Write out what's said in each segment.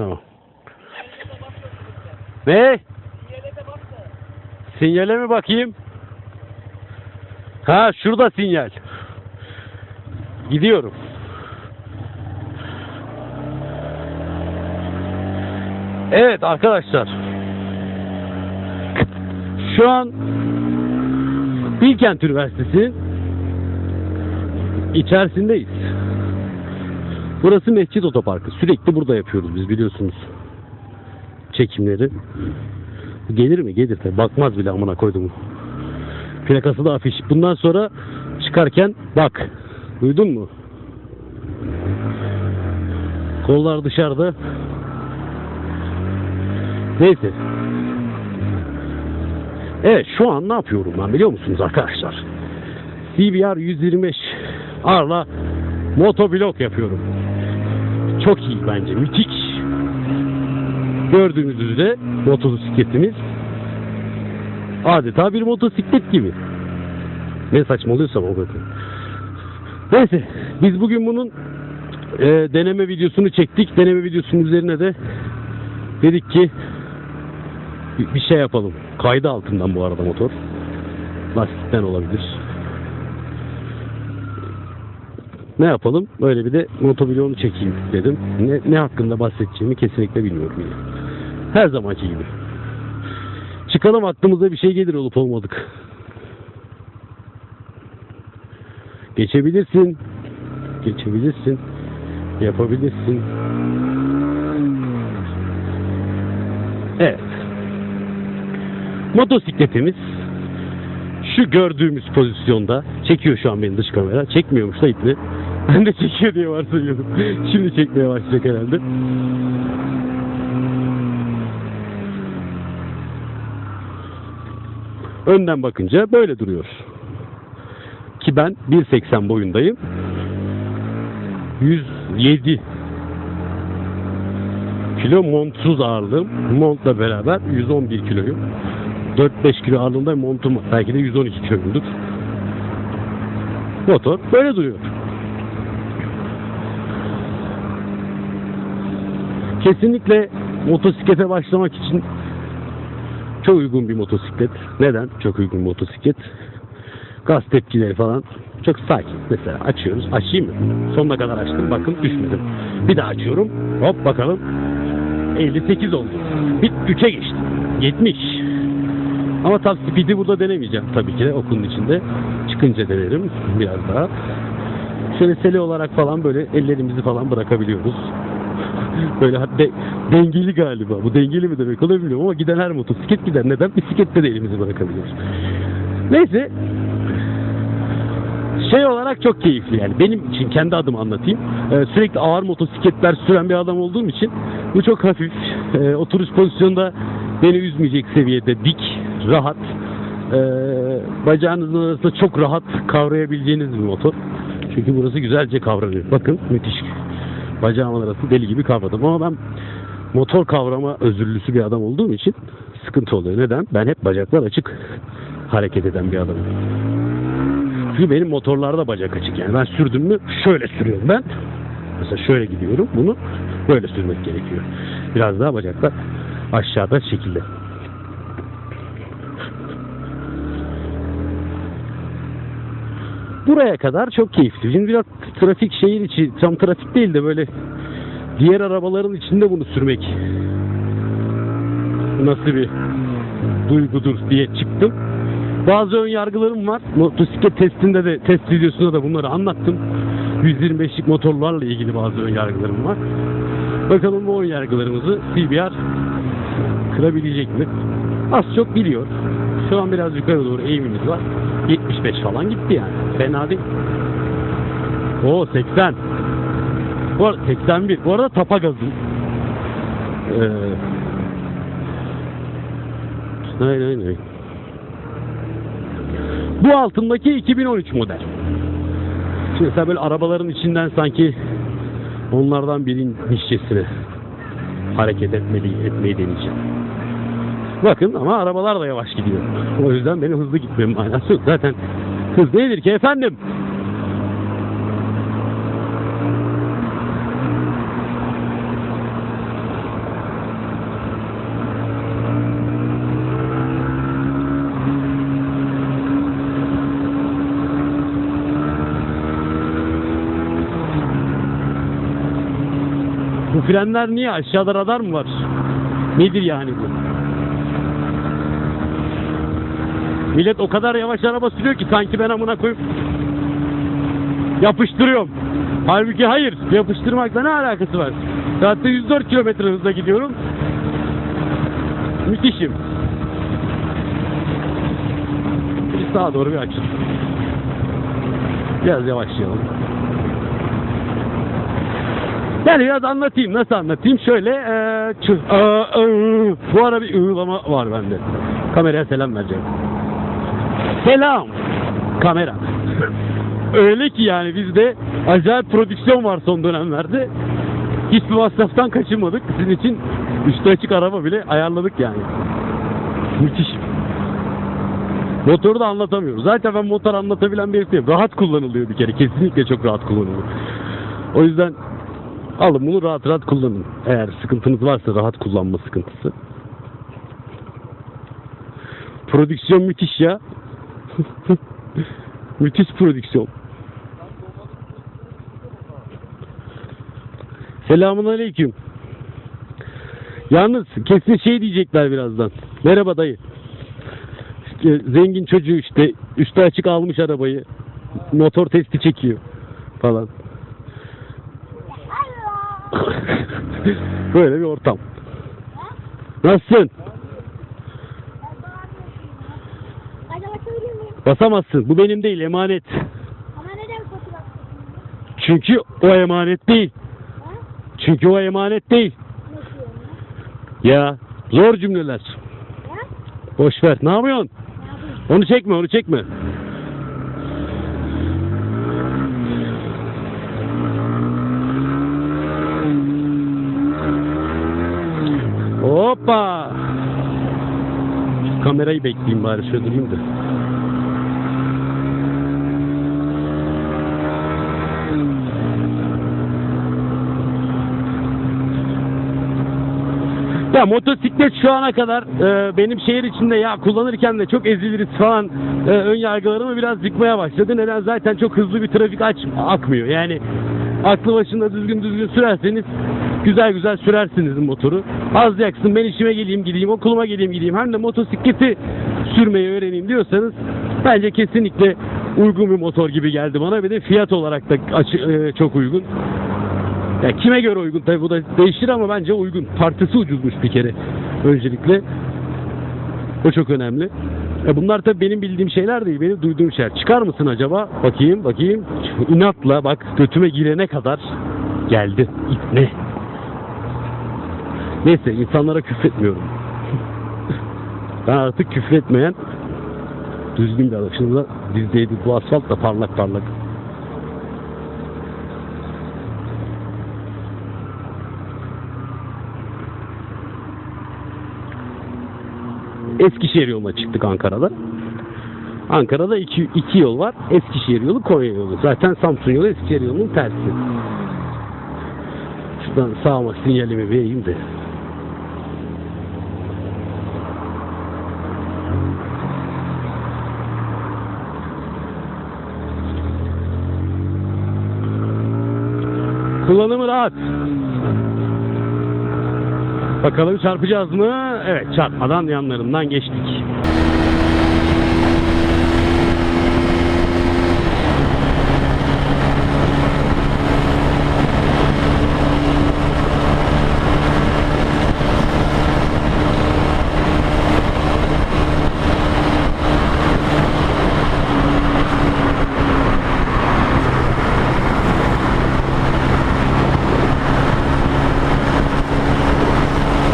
Tamam. Ne? Sinyale mi bakayım? Ha şurada sinyal. Gidiyorum. Evet arkadaşlar. Şu an Bilkent Üniversitesi içerisindeyiz. Burası Mescit Otoparkı. Sürekli burada yapıyoruz biz biliyorsunuz. Çekimleri. Gelir mi? Gelir tabii. Bakmaz bile amına koydum. Plakası da afiş. Bundan sonra çıkarken bak. Duydun mu? Kollar dışarıda. Neyse. Evet şu an ne yapıyorum ben biliyor musunuz arkadaşlar? CBR 125 R'la motovlog yapıyorum. Çok iyi bence. Müthiş. Gördüğünüz üzere motosikletimiz adeta bir motosiklet gibi. Ne saçmalıyorsam o bakın. Neyse biz bugün bunun e, deneme videosunu çektik. Deneme videosunun üzerine de dedik ki bir- şey yapalım. Kaydı altından bu arada motor. Lastikten olabilir. Ne yapalım? Böyle bir de motovloğunu çekeyim dedim. Ne, ne hakkında bahsedeceğimi kesinlikle bilmiyorum yine. Her zamanki gibi. Çıkalım aklımıza bir şey gelir olup olmadık. Geçebilirsin. Geçebilirsin. Yapabilirsin. Evet. Motosikletimiz şu gördüğümüz pozisyonda çekiyor şu an beni dış kamera. Çekmiyormuş da ipni. Ben de çekiyor diye varsayıyordum. Şimdi çekmeye başlayacak herhalde. Önden bakınca böyle duruyor. Ki ben 1.80 boyundayım. 107 kilo montsuz ağırlığım. Montla beraber 111 kiloyum. 4-5 kilo ağırlığında montum. Belki de 112 kiloyumdur. Motor böyle duruyor. Kesinlikle motosiklete başlamak için çok uygun bir motosiklet. Neden? Çok uygun bir motosiklet. Gaz tepkileri falan çok sakin. Mesela açıyoruz. Açayım mı? Sonuna kadar açtım. Bakın düşmedim. Bir daha açıyorum. Hop bakalım. 58 oldu. Bir 3'e geçti. 70. Ama top speed'i burada denemeyeceğim tabii ki de okulun içinde. Çıkınca denerim biraz daha. Şöyle sele olarak falan böyle ellerimizi falan bırakabiliyoruz. Böyle hatta dengeli galiba. Bu dengeli mi demek onu bilmiyorum ama giden her motosiklet gider. Neden? Bisiklette de elimizi bırakabiliyoruz. Neyse. Şey olarak çok keyifli yani. Benim için kendi adımı anlatayım. Ee, sürekli ağır motosikletler süren bir adam olduğum için bu çok hafif. Ee, oturuş pozisyonda beni üzmeyecek seviyede dik, rahat. Ee, bacağınızın arasında çok rahat kavrayabileceğiniz bir motor. Çünkü burası güzelce kavranıyor. Bakın müthiş. Bacağımın arası deli gibi kavradım ama ben motor kavrama özürlüsü bir adam olduğum için sıkıntı oluyor. Neden? Ben hep bacaklar açık hareket eden bir adamım. Çünkü benim motorlarda bacak açık yani. Ben sürdüm mü şöyle sürüyorum ben. Mesela şöyle gidiyorum. Bunu böyle sürmek gerekiyor. Biraz daha bacaklar aşağıda şekilde. Buraya kadar çok keyifli. Şimdi biraz trafik şehir içi, tam trafik değil de böyle diğer arabaların içinde bunu sürmek nasıl bir duygudur diye çıktım. Bazı ön yargılarım var. Motosiklet testinde de test videosunda da bunları anlattım. 125'lik motorlarla ilgili bazı ön yargılarım var. Bakalım bu ön yargılarımızı CBR kırabilecek mi? Az çok biliyor. Şu an biraz yukarı doğru eğimimiz var. 75 falan gitti yani. Fena değil. O 80. Bu arada 81. Bu arada tapa gazı. Ee, Hayır hayır hayır. Bu altındaki 2013 model. Şimdi mesela böyle arabaların içinden sanki onlardan birinmişçesine hareket etmeli, etmeyi deneyeceğim. Bakın ama arabalar da yavaş gidiyor. O yüzden benim hızlı gitmem manası yok. Zaten hız değildir ki efendim. Bu frenler niye? Aşağıda radar mı var? Nedir yani bu? Millet o kadar yavaş araba sürüyor ki sanki ben amına koyup yapıştırıyorum. Halbuki hayır. Yapıştırmakla ne alakası var? Saatte 104 kilometre hızla gidiyorum. Müthişim. Bir sağa doğru bir açın. Biraz yavaşlayalım. Yani biraz anlatayım. Nasıl anlatayım? Şöyle eee, çı- aa, ıı, bu ara bir ığlama var bende. Kameraya selam vereceğim. Selam. Kamera. Öyle ki yani bizde acayip prodüksiyon var son dönemlerde. Hiçbir masraftan kaçınmadık. Sizin için üstü açık araba bile ayarladık yani. Müthiş. Motoru da anlatamıyorum. Zaten ben motor anlatabilen bir değilim. Rahat kullanılıyor bir kere. Kesinlikle çok rahat kullanılıyor. O yüzden alın bunu rahat rahat kullanın. Eğer sıkıntınız varsa rahat kullanma sıkıntısı. Prodüksiyon müthiş ya. müthiş prodüksiyon. Selamun aleyküm. Yalnız kesin şey diyecekler birazdan. Merhaba dayı. İşte zengin çocuğu işte üstü açık almış arabayı. Motor testi çekiyor falan. Böyle bir ortam. Nasılsın? Acaba söyleyeyim mi? Basamazsın. Bu benim değil emanet. Ama neden fotoğraf Çünkü o emanet değil. Ha? Çünkü o emanet değil. Ya zor cümleler. Ha? Boş ver. Ne yapıyorsun? Ne? Onu çekme, onu çekme. Hoppa! Şu kamerayı bekleyeyim bari şöyle durayım da. Ya motosiklet şu ana kadar e, benim şehir içinde ya kullanırken de çok eziliriz falan e, ön yargılarımı biraz yıkmaya başladı. Neden? Zaten çok hızlı bir trafik aç, akmıyor. Yani aklı başında düzgün düzgün sürerseniz güzel güzel sürersiniz motoru. Az yaksın ben işime geleyim gideyim okuluma geleyim gideyim hem de motosikleti sürmeyi öğreneyim diyorsanız bence kesinlikle uygun bir motor gibi geldi bana. Bir de fiyat olarak da açı- e, çok uygun. Ya kime göre uygun tabi bu da değişir ama bence uygun. Partisi ucuzmuş bir kere öncelikle. O çok önemli. E bunlar tabi benim bildiğim şeyler değil, benim duyduğum şeyler. Çıkar mısın acaba? Bakayım, bakayım. İnatla bak götüme girene kadar geldi. Ne? Neyse insanlara küfretmiyorum. ben artık küfretmeyen düzgün bir adam. Şimdi bu asfalt da parlak parlak. Eskişehir yoluna çıktık Ankara'da. Ankara'da iki, iki yol var. Eskişehir yolu, Konya yolu. Zaten Samsun yolu Eskişehir yolunun tersi. Şuradan sağıma sinyalimi vereyim de. Kullanımı rahat. Bakalım çarpacağız mı? Evet çarpmadan yanlarından geçtik.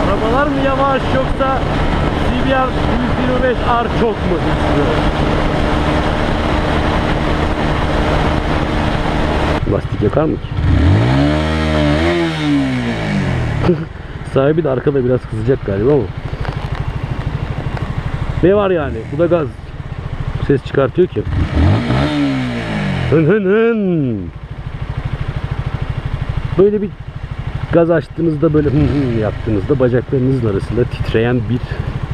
Arabalar mı yavaş yoksa CBR 125R çok mu hızlı? Lastik yakar mı ki? Sahibi de arkada biraz kızacak galiba ama. Ne var yani? Bu da gaz. Ses çıkartıyor ki. Hın hın hın. Böyle bir gaz açtığınızda böyle hın hın yaptığınızda bacaklarınızın arasında titreyen bir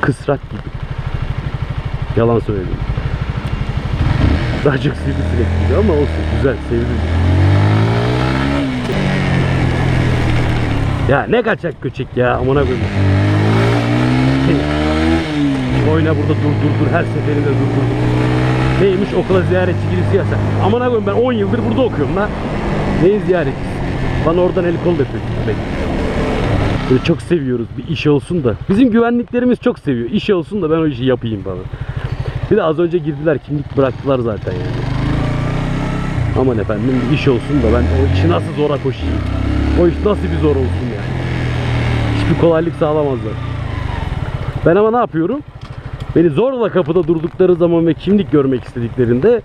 kısrak gibi. Yalan söyledim. Daha çok sivrisinek gibi ama olsun güzel sevdim. Ya ne kaçak göçek ya amına koyayım. Şey, Oyna burada dur dur dur her seferinde dur dur. Neymiş okula ziyaretçi girisi yasak. Amına koyayım ben 10 yıldır burada okuyorum lan. Neyi ziyaretçisi? Bana oradan el kol yapıyor. Böyle çok seviyoruz bir iş olsun da. Bizim güvenliklerimiz çok seviyor. İş olsun da ben o işi yapayım falan. Bir de az önce girdiler kimlik bıraktılar zaten yani. Aman efendim bir iş olsun da ben o işi nasıl zora koşayım? O iş nasıl bir zor olsun? Hiçbir kolaylık sağlamazlar. Ben ama ne yapıyorum? Beni zorla kapıda durdukları zaman ve kimlik görmek istediklerinde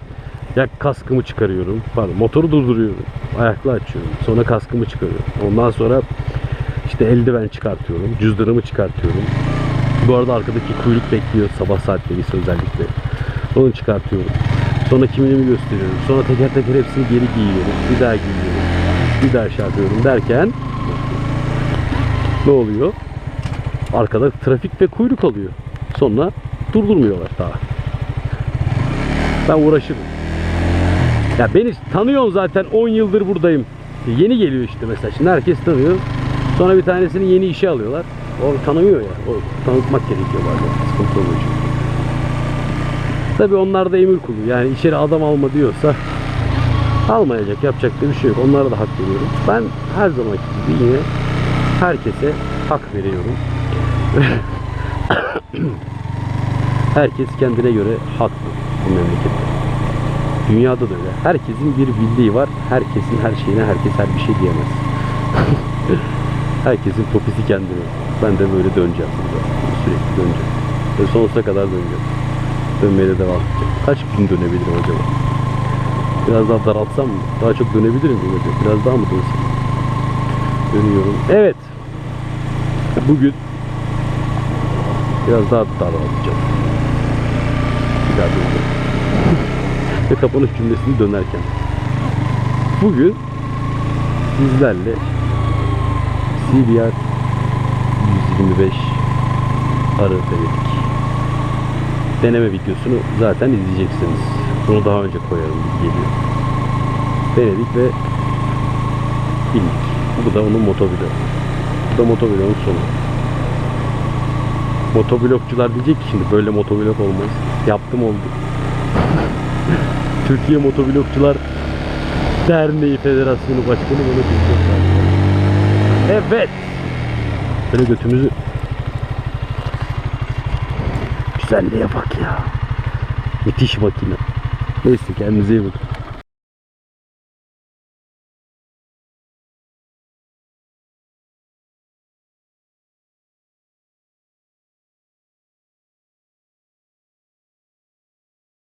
ya kaskımı çıkarıyorum. Pardon motoru durduruyorum. Ayakla açıyorum. Sonra kaskımı çıkarıyorum. Ondan sonra işte eldiven çıkartıyorum. Cüzdanımı çıkartıyorum. Bu arada arkadaki kuyruk bekliyor sabah saatleri özellikle. Onu çıkartıyorum. Sonra kimliğimi gösteriyorum. Sonra teker teker hepsini geri giyiyorum. Bir daha giyiyorum. Bir daha şey yapıyorum derken ne oluyor? Arkada trafik ve kuyruk oluyor. Sonra durdurmuyorlar daha. Ben uğraşırım. Ya beni tanıyorsun zaten 10 yıldır buradayım. Yeni geliyor işte mesela. Şimdi herkes tanıyor. Sonra bir tanesini yeni işe alıyorlar. O tanımıyor ya. O tanıtmak gerekiyor bazen. Sıkıntı oluyor çünkü. Tabii onlar da emir kulu. Yani içeri adam alma diyorsa almayacak. Yapacak bir şey yok. Onlara da hak veriyorum. Ben her zamanki gibi yine herkese hak veriyorum. Herkes kendine göre haklı bu memlekette. Dünyada da öyle. Herkesin bir bildiği var. Herkesin her şeyine herkes her bir şey diyemez. Herkesin topisi kendine. Ben de böyle döneceğim burada. Sürekli döneceğim. Ve sonsuza kadar döneceğim. Dönmeye de devam edeceğim. Kaç gün dönebilirim acaba? Biraz daha daraltsam mı? Daha çok dönebilirim acaba? Biraz daha mı dönsem? Dönüyorum. Evet. Bugün biraz daha daraltacağım. Bir daha döneceğim. Ve kapanış cümlesini dönerken. Bugün sizlerle CBR 125 arı denedik. Deneme videosunu zaten izleyeceksiniz. Bunu daha önce koyarım gibi geliyor. Denedik ve bindik. Bu da onun motovlogu. Bu da motovlogun sonu. Motoblokçular diyecek ki şimdi böyle motovlog olmaz. Yaptım oldu. Türkiye Motoblokçular Derneği Federasyonu Başkanı bunu bilmiyor. Evet. Böyle götümüzü Güzelliğe bak ya. Müthiş makine. Neyse kendinize iyi bakın.